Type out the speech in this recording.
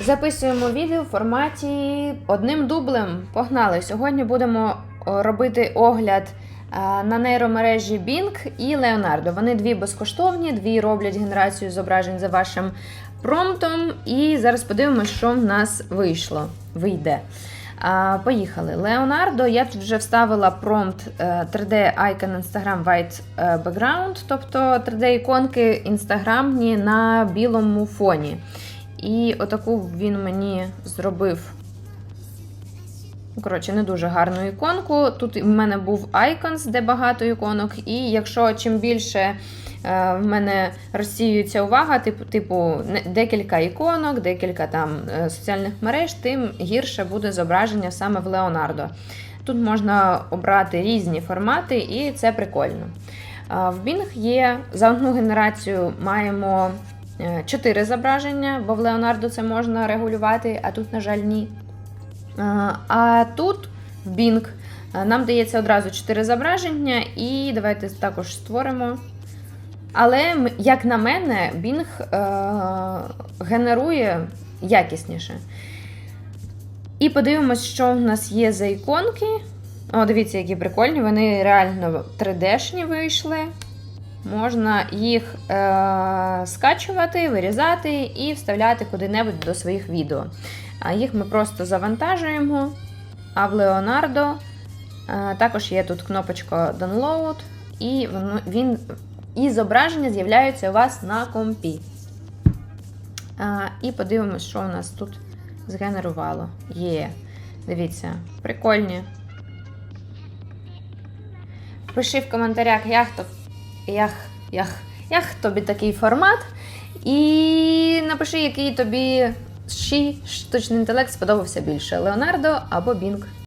Записуємо відео в форматі одним дублем. Погнали! Сьогодні будемо робити огляд е, на нейромережі Bing і Leonardo. Вони дві безкоштовні, дві роблять генерацію зображень за вашим промптом. І зараз подивимося, що в нас вийшло. Вийде. А, Поїхали. Leonardo, я тут вже вставила промпт е, 3D Icon Instagram White е, Background, тобто 3D-іконки інстаграмні на білому фоні. І отаку він мені зробив. Коротше, не дуже гарну іконку. Тут в мене був Icons, де багато іконок. І якщо чим більше е, в мене розсіюється увага, типу, типу декілька іконок, декілька там е, соціальних мереж, тим гірше буде зображення саме в Leonardo. Тут можна обрати різні формати, і це прикольно. А, В Bing є за одну генерацію маємо е, чотири зображення, бо в Leonardo це можна регулювати, а тут, на жаль, ні. А, А тут в Bing е, нам дається одразу 4 зображення, і давайте також створимо. Але, як на мене, Bing е, генерує якісніше. І подивимось, що в нас є за іконки. О, дивіться, які прикольні. Вони реально 3D-шні вийшли. Можна їх е- скачувати, вирізати і вставляти куди-небудь до своїх відео. А їх ми просто завантажуємо. А в Leonardo е, також є тут кнопочка Download, і він, і зображення з'являються у вас на компі. А, і подивимось, що у нас тут згенерувало. Є. Дивіться, прикольні. Пиши в коментарях, як, ях, як, як тобі такий формат. І напиши, який тобі ще штучний інтелект сподобався більше: Леонардо або Бінг.